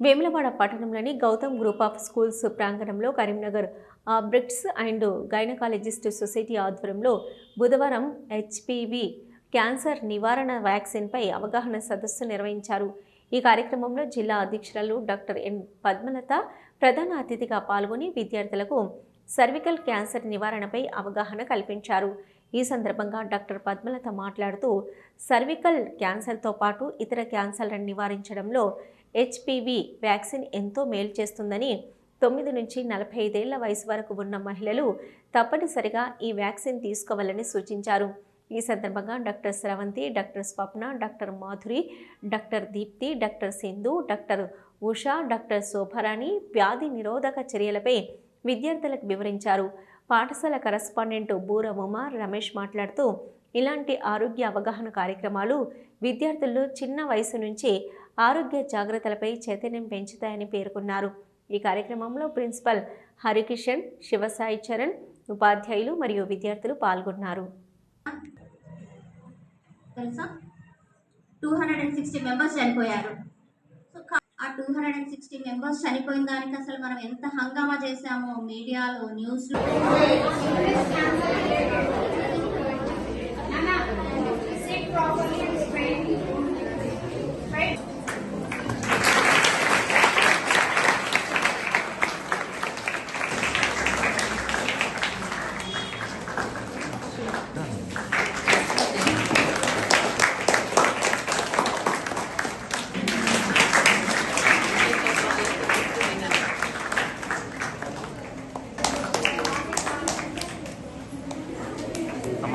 వేములవాడ పట్టణంలోని Gautam group of schools ప్రాంగణంలో Karimnagar obstetrics and gynaecologist society ఆధ్వర్యంలో బుధవారం హెచ్పివి క్యాన్సర్ నివారణ వ్యాక్సిన్పై అవగాహన సదస్సు నిర్వహించారు. ఈ కార్యక్రమంలో జిల్లా అధ్యక్షురాలు డాక్టర్ ఎన్ పద్మలత ప్రధాన అతిథిగా పాల్గొని విద్యార్థులకు సర్వికల్ క్యాన్సర్ నివారణపై అవగాహన కల్పించారు. ఈ సందర్భంగా డాక్టర్ పద్మలత మాట్లాడుతూ సర్వికల్ క్యాన్సర్తో పాటు ఇతర క్యాన్సర్లను నివారించడంలో హెచ్పివి వ్యాక్సిన్ ఎంతో మేలు చేస్తుందని తొమ్మిది నుంచి నలభై ఐదేళ్ళ వయసు వరకు ఉన్న మహిళలు తప్పనిసరిగా ఈ వ్యాక్సిన్ తీసుకోవాలని సూచించారు. ఈ సందర్భంగా doctor Sravanthi doctor Swapna doctor Madhuri doctor Deepthi doctor Sindhu doctor Usha doctor Shobharani వ్యాధి నిరోధక చర్యలపై విద్యార్థులకు వివరించారు. పాఠశాల కరస్పాండెంట్ బూర ఉమా రమేష్ మాట్లాడుతూ ఇలాంటి ఆరోగ్య అవగాహన కార్యక్రమాలు విద్యార్థుల్లో చిన్న వయసు నుంచి ఆరోగ్య జాగ్రత్తలపై చైతన్యం పెంచుతాయని పేర్కొన్నారు. ఈ కార్యక్రమంలో ప్రిన్సిపల్ హరికిషన్ శివసాయి చరణ్ ఉపాధ్యాయులు మరియు విద్యార్థులు పాల్గొన్నారు. తెలుసా? Two hundred and sixty members చనిపోయారు. సో ఆ two hundred and sixty members చనిపోయిన దానికి అసలు మనం ఎంత హంగామా చేసామో మీడియాలో న్యూస్లో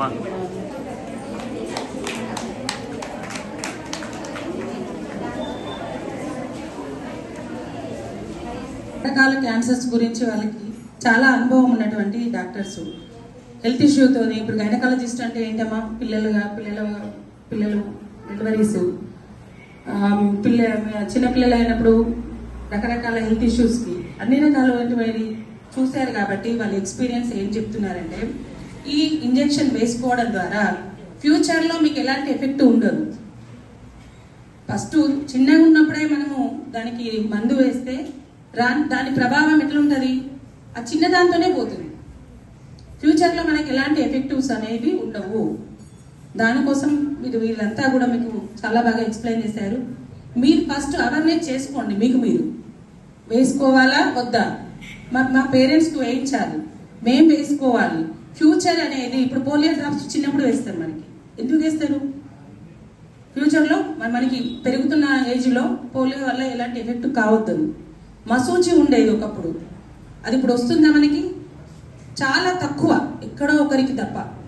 అమ్మా. రకాల క్యాన్సర్స్ గురించి వాళ్ళకి చాలా అనుభవం ఉన్నటువంటి డాక్టర్స్. హెల్త్ ఇష్యూతో ఇప్పుడు గైనకాలజిస్ట్ అంటే ఏంటమ్మా? పిల్లలుగా పిల్లల పిల్లలు డెలివరీస్ పిల్ల చిన్నపిల్లలు అయినప్పుడు రకరకాల హెల్త్ ఇష్యూస్కి అన్ని రకాలైనటువంటి చూశారు కాబట్టి వాళ్ళ ఎక్స్పీరియన్స్ ఏం చెప్తున్నారంటే ఈ ఇంజెక్షన్ వేసుకోవడం ద్వారా ఫ్యూచర్లో మీకు ఎలాంటి ఎఫెక్ట్ ఉండదు. ఫస్ట్ చిన్నగా ఉన్నప్పుడే మనము దానికి మందు వేస్తే రా దాని ప్రభావం ఎట్లుంటుంది? ఆ చిన్నదాంతోనే పోతుంది. ఫ్యూచర్లో మనకి ఎలాంటి ఎఫెక్టివ్స్ అనేవి ఉండవు. దానికోసం మీరు వీళ్ళంతా కూడా మీకు చాలా బాగా ఎక్స్ప్లెయిన్ చేశారు. మీరు ఫస్ట్ అవేర్నెస్ చేసుకోండి మీకు మీరు. వేసుకోవాలా? వద్దా? మా మా పేరెంట్స్కి వేయించాలి. మేము వేసుకోవాలి. ఫ్యూచర్ అనేది ఇప్పుడు పోలియో డ్రాప్స్ చిన్నప్పుడు వేస్తారు మనకి. ఎందుకు వేస్తారు? ఫ్యూచర్లో మన- మనకి పెరుగుతున్న ఏజ్లో పోలియో వల్ల ఎలాంటి ఎఫెక్ట్ కావద్దు. మసూచి ఉండేది ఒకప్పుడు. అది ఇప్పుడు వస్తుందా మనకి? చాలా తక్కువ. ఎక్కడో ఒకరికి తప్ప.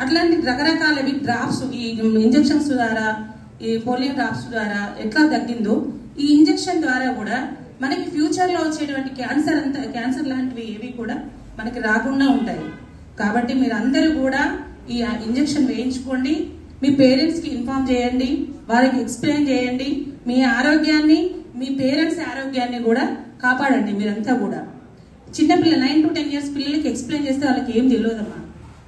అట్లాంటి రకరకాలవి డ్రాప్స్ ఈ ఇంజెక్షన్స్ ద్వారా ఈ పోలియో డ్రాప్స్ ద్వారా ఎట్లా తగ్గిందో ఈ ఇంజెక్షన్ ద్వారా కూడా మనకి ఫ్యూచర్లో వచ్చేటువంటి క్యాన్సర్ అంతా క్యాన్సర్ లాంటివి ఏవి కూడా మనకి రాకుండా ఉంటాయి. కాబట్టి మీరందరూ కూడా ఈ ఇంజెక్షన్ వేయించుకోండి. మీ పేరెంట్స్కి ఇన్ఫార్మ్ చేయండి. వారికి ఎక్స్ప్లెయిన్ చేయండి. మీ ఆరోగ్యాన్ని మీ పేరెంట్స్ ఆరోగ్యాన్ని కూడా కాపాడండి మీరంతా కూడా. చిన్నపిల్ల నైన్ టు టెన్ ఇయర్స్ పిల్లలకి ఎక్స్ప్లెయిన్ చేస్తే వాళ్ళకి ఏం తెలియదమ్మా.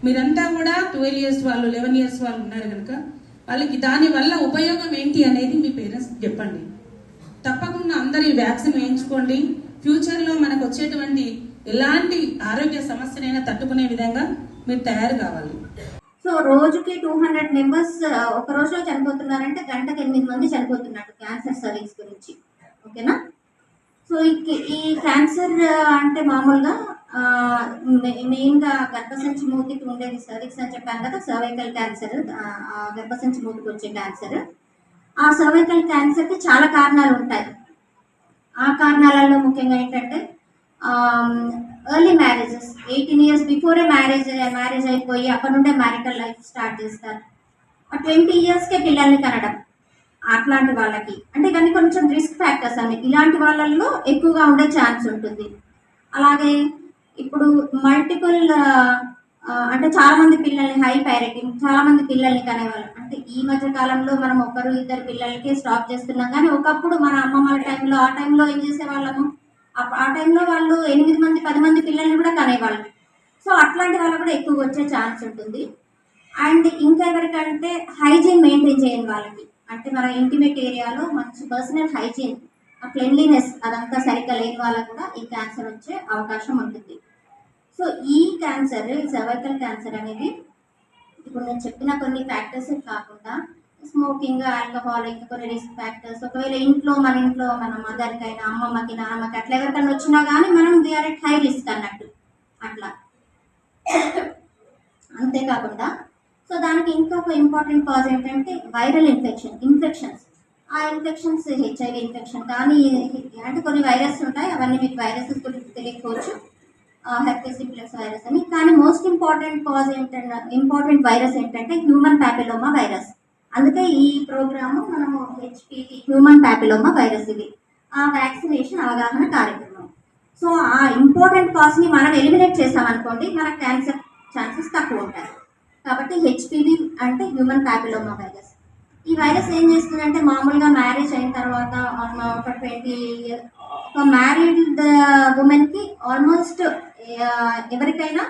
మీరంతా కూడా ట్వెల్వ్ ఇయర్స్ వాళ్ళు లెవెన్ ఇయర్స్ వాళ్ళు ఉన్నారు కనుక వాళ్ళకి దాని వల్ల ఉపయోగం ఏంటి అనేది మీ పేరెంట్స్ చెప్పండి. తప్పకుండా అందరూ ఈ వ్యాక్సిన్ వేయించుకోండి. ఫ్యూచర్లో మనకు వచ్చేటువంటి ఎలాంటి ఆరోగ్య సమస్యనైనా తట్టుకునే విధంగా మీరు తయారు కావాలి. సో రోజుకి టూ హండ్రెడ్ మెంబర్స్ ఒక రోజులో చనిపోతున్నారంటే గంటకు ఎనిమిది మంది చనిపోతున్నారు క్యాన్సర్ సర్వీస్ గురించి. ఓకేనా? సో ఈ- ఈ క్యాన్సర్ అంటే మామూలుగా మెయిన్గా గర్భసంచి మూతికి ఉండేది సర్వీక్స్ అని చెప్పాను కదా సర్వైకల్ క్యాన్సర్ గర్భసంచి మూతికి వచ్చే క్యాన్సర్. ఆ సర్వైకల్ క్యాన్సర్కి చాలా కారణాలు ఉంటాయి. ఆ కారణాలలో ముఖ్యంగా ఏంటంటే early marriages eighteen years before marriage marriage అయిపోయి అక్కడ నుండే మ్యారిటల్ లైఫ్ స్టార్ట్ చేస్తారు. ఆ ట్వంటీ ఇయర్స్కే పిల్లల్ని కనడం అట్లాంటి వాళ్ళకి. అంటే కానీ కొంచెం రిస్క్ ఫ్యాక్టర్స్ అని ఇలాంటి వాళ్ళల్లో ఎక్కువగా ఉండే ఛాన్స్ ఉంటుంది. అలాగే ఇప్పుడు మల్టిపుల్ అంటే చాలామంది పిల్లల్ని హై ప్యారిటీ చాలామంది పిల్లల్ని కనేవాళ్ళు. అంటే ఈ మధ్య కాలంలో మనం ఒకరు ఇద్దరు పిల్లలకి స్టాప్ చేస్తున్నాం. కానీ ఒకప్పుడు మన అమ్మమ్మల టైంలో ఆ టైంలో ఏం చేసేవాళ్ళము? ఆ- ఆ టైంలో వాళ్ళు ఎనిమిది మంది పది మంది పిల్లల్ని కూడా కనేవాళ్ళు. సో అట్లాంటి వాళ్ళు కూడా ఎక్కువగా వచ్చే ఛాన్స్ ఉంటుంది. అండ్ ఇంకా ఎవరికంటే హైజీన్ మెయింటైన్ చేయని వాళ్ళకి అంటే మన ఇంటిమేట్ ఏరియాలో మంచి పర్సనల్ హైజీన్ ఆ క్లెన్లీనెస్ అదంతా సరిగ్గా లేని వాళ్ళకు కూడా ఈ క్యాన్సర్ వచ్చే అవకాశం ఉంటుంది. సో ఈ క్యాన్సర్ సర్వైకల్ క్యాన్సర్ అనేది ఇప్పుడు నేను చెప్పిన కొన్ని ఫ్యాక్టర్స్ కాకుండా స్మోకింగ్ ఆల్కహాల్ ఇంకా కొన్ని రిస్క్ ఫ్యాక్టర్స్ ఒకవేళ ఇంట్లో మన ఇంట్లో మన మదర్కైనా అమ్మమ్మకి నాన్నమ్మకి అట్లా ఎవరికైనా వచ్చినా కానీ మనం వీఆర్ ఎట్ హై రిస్క్ అన్నట్టు. అట్లా. అంతేకాకుండా సో దానికి ఇంకొక ఇంపార్టెంట్ కాజ్ ఏంటంటే వైరల్ ఇన్ఫెక్షన్ ఇన్ఫెక్షన్స్ ఆ ఇన్ఫెక్షన్స్ హెచ్ఐవి ఇన్ఫెక్షన్ కానీ అంటే కొన్ని వైరస్ ఉంటాయి అవన్నీ మీకు వైరసెస్ గురించి తెలియకపోవచ్చు. హెర్పెస్ సింప్లెక్స్ వైరస్ అని. కానీ మోస్ట్ ఇంపార్టెంట్ కాజ్ ఏంటంటే ఇంపార్టెంట్ వైరస్ ఏంటంటే హ్యూమన్ ప్యాపిలోమా వైరస్ అందుకే ఈ ప్రోగ్రాము మనము హెచ్పివి హ్యూమన్ ప్యాపిలోమా వైరస్ ఇది. ఆ వ్యాక్సినేషన్ అవగాహన కార్యక్రమం. సో ఆ ఇంపార్టెంట్ కాజ్ని మనం ఎలిమినేట్ చేసామనుకోండి మన క్యాన్సర్ ఛాన్సెస్ తక్కువ ఉంటాయి. కాబట్టి హెచ్పివి అంటే హ్యూమన్ ప్యాపిలోమా వైరస్ ఈ వైరస్ ఏం చేస్తుందంటే మామూలుగా మ్యారేజ్ అయిన తర్వాత ఒక ట్వంటీ ఒక మ్యారీడ్ ఉమెన్కి ఆల్మోస్ట్ ఎవరికైనా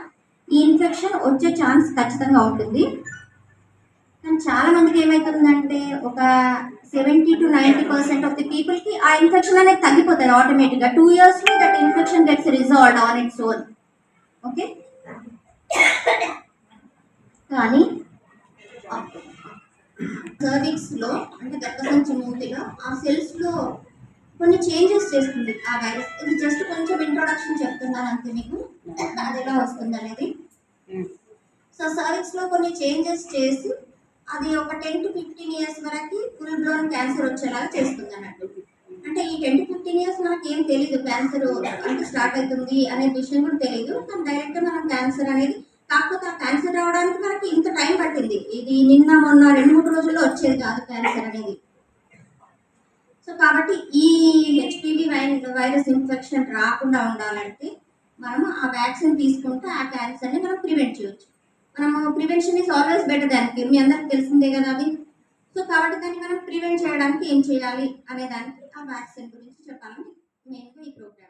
ఈ ఇన్ఫెక్షన్ వచ్చే ఛాన్స్ ఖచ్చితంగా ఉంటుంది. చాలా మందికి ఏమవుతుందంటే ఒక seventy to ninety percent of the పీపుల్కి ఆ ఇన్ఫెక్షన్ అనేది తగ్గిపోతుంది ఆటోమేటిక్గా టూ ఇయర్స్లో that infection gets resolved on its own okay కానీ సర్విక్స్లో అంటే గర్భసంచి మూతిలో ఆ సెల్స్లో కొన్ని చేంజెస్ చేస్తుంది ఆ వైరస్ ఇది జస్ట్ కొంచెం ఇంట్రొడక్షన్ చెప్తున్నాను అంతే మీకు. అది ఎలా వస్తుంది అనేది. సో సర్విక్స్లో కొన్ని చేంజెస్ చేసి అది ఒక టెన్ టు ఫిఫ్టీన్ ఇయర్స్ వరకు ఫుల్ బ్లోన్ క్యాన్సర్ వచ్చేలాగా చేస్తుంది అన్నట్టు. అంటే ఈ టెన్ టు ఫిఫ్టీన్ ఇయర్స్ మనకి ఏం తెలియదు క్యాన్సర్ అంటే స్టార్ట్ అవుతుంది అనే విషయం కూడా తెలియదు కానీ డైరెక్ట్ మనం క్యాన్సర్ అనేది కాకపోతే ఆ క్యాన్సర్ రావడానికి మనకి ఇంత టైం పట్టింది. ఇది నిన్న మొన్న రెండు మూడు రోజుల్లో వచ్చేది కాదు క్యాన్సర్ అనేది. సో కాబట్టి ఈ హెచ్పివి వైరస్ ఇన్ఫెక్షన్ రాకుండా ఉండాలంటే మనము ఆ వ్యాక్సిన్ తీసుకుంటే ఆ క్యాన్సర్ని మనం ప్రివెంట్ చేయొచ్చు. మనము ప్రివెన్షన్ ఈస్ ఆల్వేస్ బెటర్ దానికి మీ అందరికి తెలిసిందే కదా అది. సో కాబట్టి దాన్ని మనం ప్రివెంట్ చేయడానికి ఏం చేయాలి అనే దానికి ఆ వ్యాక్సిన్ గురించి చెప్పాలని నేను ఈ ప్రోగ్రామ్